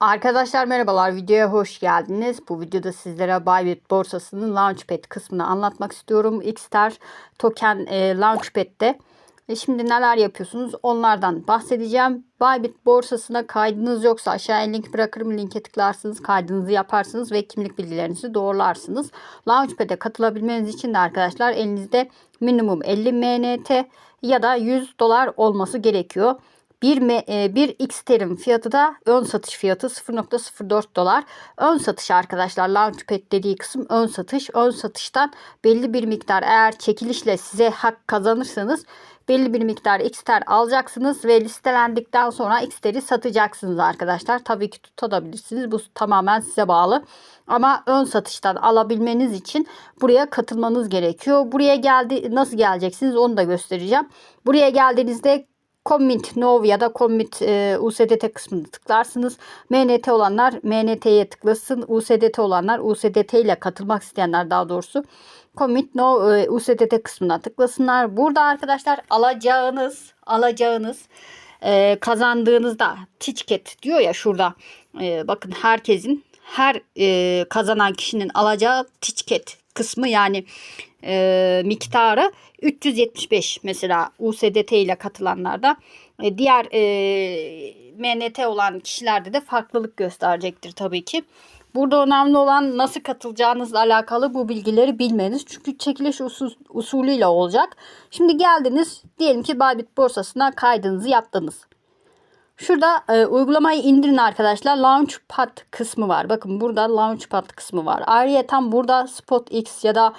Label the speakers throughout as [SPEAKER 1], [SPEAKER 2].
[SPEAKER 1] Arkadaşlar merhabalar videoya hoş geldiniz. Bu videoda sizlere Bybit borsasının Launchpad kısmını anlatmak istiyorum. Xter token e, Launchpad'de. E şimdi neler yapıyorsunuz onlardan bahsedeceğim. Bybit borsasına kaydınız yoksa aşağıya link bırakırım. Linke tıklarsınız kaydınızı yaparsınız ve kimlik bilgilerinizi doğrularsınız. Launchpad'e katılabilmeniz için de arkadaşlar elinizde minimum 50 MNT ya da 100 dolar olması gerekiyor. Bir, e, bir Xter'in fiyatı da ön satış fiyatı 0.04 dolar. Ön satış arkadaşlar Launchpad dediği kısım ön satış. Ön satıştan belli bir miktar eğer çekilişle size hak kazanırsanız belli bir miktar Xter alacaksınız ve listelendikten sonra Xter'i satacaksınız arkadaşlar. Tabii ki tutabilirsiniz. Bu tamamen size bağlı. Ama ön satıştan alabilmeniz için buraya katılmanız gerekiyor. Buraya geldi nasıl geleceksiniz onu da göstereceğim. Buraya geldiğinizde Commit Now ya da Commit e, USDT kısmını tıklarsınız. MNT olanlar MNT'ye tıklasın. USDT olanlar USDT ile katılmak isteyenler daha doğrusu Commit Now e, USDT kısmına tıklasınlar. Burada arkadaşlar alacağınız alacağınız e, kazandığınızda ticket diyor ya şurada e, bakın herkesin her e, kazanan kişinin alacağı ticket kısmı yani e, miktarı 375 mesela USDT ile katılanlarda e, diğer e, MNT olan kişilerde de farklılık gösterecektir tabii ki. Burada önemli olan nasıl katılacağınızla alakalı bu bilgileri bilmeniz. Çünkü çekiliş usul, usulüyle olacak. Şimdi geldiniz diyelim ki Bybit borsasına kaydınızı yaptınız. Şurada e, uygulamayı indirin arkadaşlar. Launchpad kısmı var. Bakın burada Launchpad kısmı var. Ayrıca burada SpotX ya da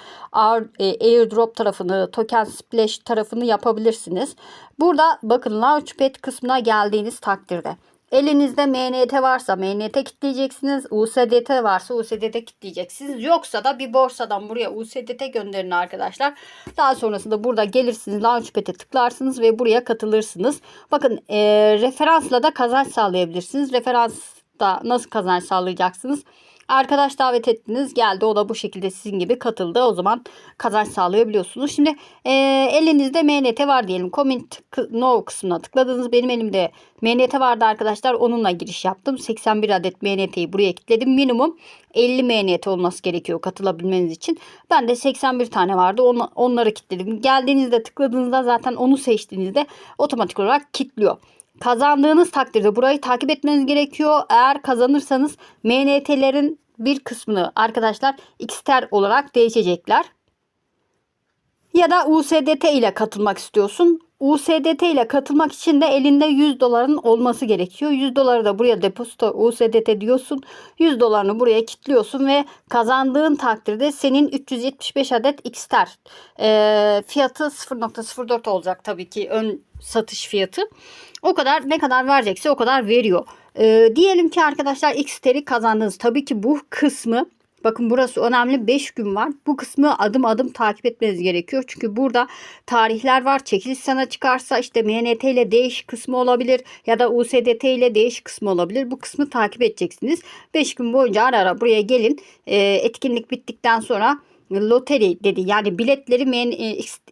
[SPEAKER 1] e, Airdrop tarafını, Token Splash tarafını yapabilirsiniz. Burada bakın Launchpad kısmına geldiğiniz takdirde Elinizde MNT varsa MNT kitleyeceksiniz. USDT varsa USDT kitleyeceksiniz. Yoksa da bir borsadan buraya USDT gönderin arkadaşlar. Daha sonrasında burada gelirsiniz. Launchpad'e tıklarsınız ve buraya katılırsınız. Bakın e, referansla da kazanç sağlayabilirsiniz. Referansta nasıl kazanç sağlayacaksınız? Arkadaş davet ettiniz geldi o da bu şekilde sizin gibi katıldı. O zaman kazanç sağlayabiliyorsunuz. Şimdi e, elinizde MNT var diyelim. Comment no kısmına tıkladınız. Benim elimde MNT vardı arkadaşlar. Onunla giriş yaptım. 81 adet MNT'yi buraya kilitledim. Minimum 50 MNT olması gerekiyor katılabilmeniz için. Ben de 81 tane vardı. Onu, onları kilitledim. Geldiğinizde tıkladığınızda zaten onu seçtiğinizde otomatik olarak kilitliyor. Kazandığınız takdirde burayı takip etmeniz gerekiyor. Eğer kazanırsanız MNT'lerin bir kısmını arkadaşlar Xter olarak değişecekler. Ya da USDT ile katılmak istiyorsun. USDT ile katılmak için de elinde 100 doların olması gerekiyor. 100 doları da buraya depozito USDT diyorsun. 100 dolarını buraya kilitliyorsun ve kazandığın takdirde senin 375 adet Xter e, fiyatı 0.04 olacak tabii ki ön satış fiyatı. O kadar ne kadar verecekse o kadar veriyor. E, diyelim ki arkadaşlar Xter'i kazandınız. Tabii ki bu kısmı Bakın burası önemli 5 gün var. Bu kısmı adım adım takip etmeniz gerekiyor. Çünkü burada tarihler var. Çekiliş sana çıkarsa işte MNT ile değiş kısmı olabilir ya da USDT ile değiş kısmı olabilir. Bu kısmı takip edeceksiniz. 5 gün boyunca ara ara buraya gelin. E, etkinlik bittikten sonra loteri dedi. Yani biletleri men,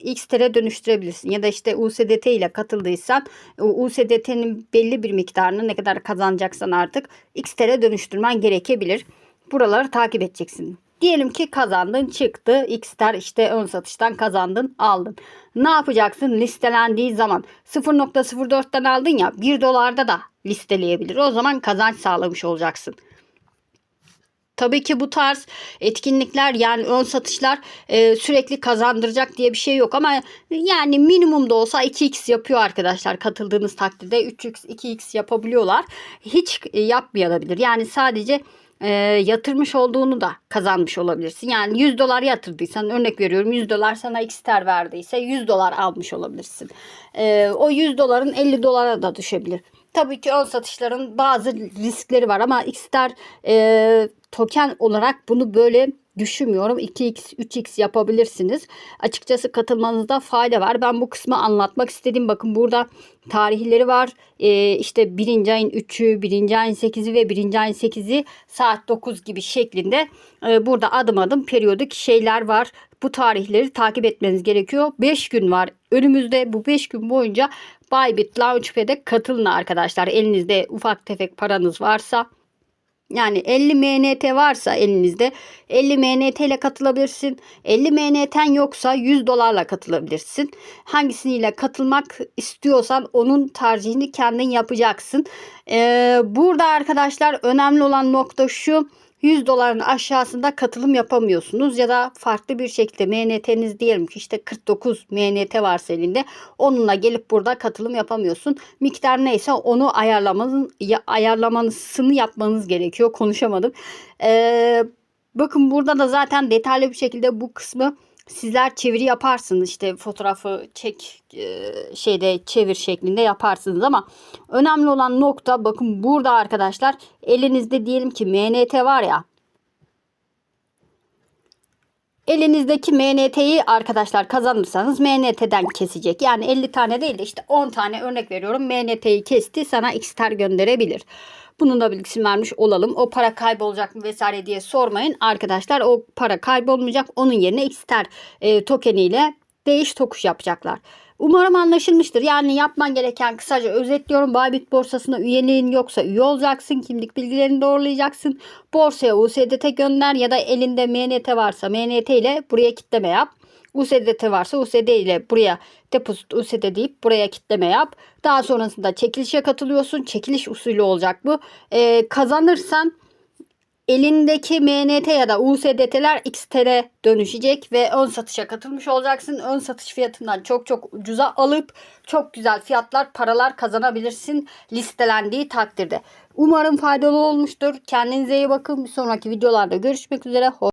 [SPEAKER 1] Xter'e dönüştürebilirsin. Ya da işte USDT ile katıldıysan USDT'nin belli bir miktarını ne kadar kazanacaksan artık Xter'e dönüştürmen gerekebilir. Buraları takip edeceksin. Diyelim ki kazandın çıktı. Xter işte ön satıştan kazandın aldın. Ne yapacaksın listelendiği zaman 0.04'ten aldın ya 1 dolarda da listeleyebilir. O zaman kazanç sağlamış olacaksın. Tabii ki bu tarz etkinlikler yani ön satışlar e, sürekli kazandıracak diye bir şey yok ama yani minimum da olsa 2x yapıyor arkadaşlar katıldığınız takdirde 3x 2x yapabiliyorlar. Hiç e, yapmayabilir. Yani sadece e, yatırmış olduğunu da kazanmış olabilirsin. Yani 100 dolar yatırdıysan örnek veriyorum 100 dolar sana Xter verdiyse 100 dolar almış olabilirsin. E, o 100 doların 50 dolara da düşebilir. Tabii ki ön satışların bazı riskleri var ama Xter e, token olarak bunu böyle düşünmüyorum. 2x, 3x yapabilirsiniz. Açıkçası katılmanızda fayda var. Ben bu kısmı anlatmak istedim. Bakın burada tarihleri var. Ee, işte 1. ayın 3'ü, 1. ayın 8'i ve 1. ayın 8'i saat 9 gibi şeklinde e, burada adım adım periyodik şeyler var. Bu tarihleri takip etmeniz gerekiyor. 5 gün var. Önümüzde bu 5 gün boyunca Bybit Launchpad'e katılın arkadaşlar. Elinizde ufak tefek paranız varsa Yani 50 MNT varsa elinizde 50 MNT ile katılabilirsin. 50 MNT'n yoksa 100 dolarla katılabilirsin. Hangisiyle katılmak istiyorsan onun tercihini kendin yapacaksın. Ee, burada arkadaşlar önemli olan nokta şu. 100 doların aşağısında katılım yapamıyorsunuz ya da farklı bir şekilde MNT'niz diyelim ki işte 49 MNT varsa elinde onunla gelip burada katılım yapamıyorsun. Miktar neyse onu ayarlamanız ya, ayarlamanızını yapmanız gerekiyor. Konuşamadım. Ee, bakın burada da zaten detaylı bir şekilde bu kısmı sizler çeviri yaparsınız işte fotoğrafı çek e, şeyde çevir şeklinde yaparsınız ama önemli olan nokta bakın burada arkadaşlar elinizde diyelim ki MNT var ya elinizdeki MNT'yi arkadaşlar kazanırsanız MNT'den kesecek. Yani 50 tane değil de işte 10 tane örnek veriyorum MNT'yi kesti sana Xter gönderebilir. Bunun da bilgisini vermiş olalım. O para kaybolacak mı vesaire diye sormayın. Arkadaşlar o para kaybolmayacak. Onun yerine Xter e, tokeniyle değiş tokuş yapacaklar. Umarım anlaşılmıştır. Yani yapman gereken kısaca özetliyorum. Bybit borsasına üyeliğin yoksa üye olacaksın. Kimlik bilgilerini doğrulayacaksın. Borsaya USDT gönder ya da elinde MNT varsa MNT ile buraya kitleme yap. USDT varsa USD ile buraya deposit USD deyip buraya kitleme yap. Daha sonrasında çekilişe katılıyorsun. Çekiliş usulü olacak bu. Ee, kazanırsan elindeki MNT ya da USDT'ler XT'ye dönüşecek ve ön satışa katılmış olacaksın. Ön satış fiyatından çok çok ucuza alıp çok güzel fiyatlar, paralar kazanabilirsin listelendiği takdirde. Umarım faydalı olmuştur. Kendinize iyi bakın. Bir sonraki videolarda görüşmek üzere.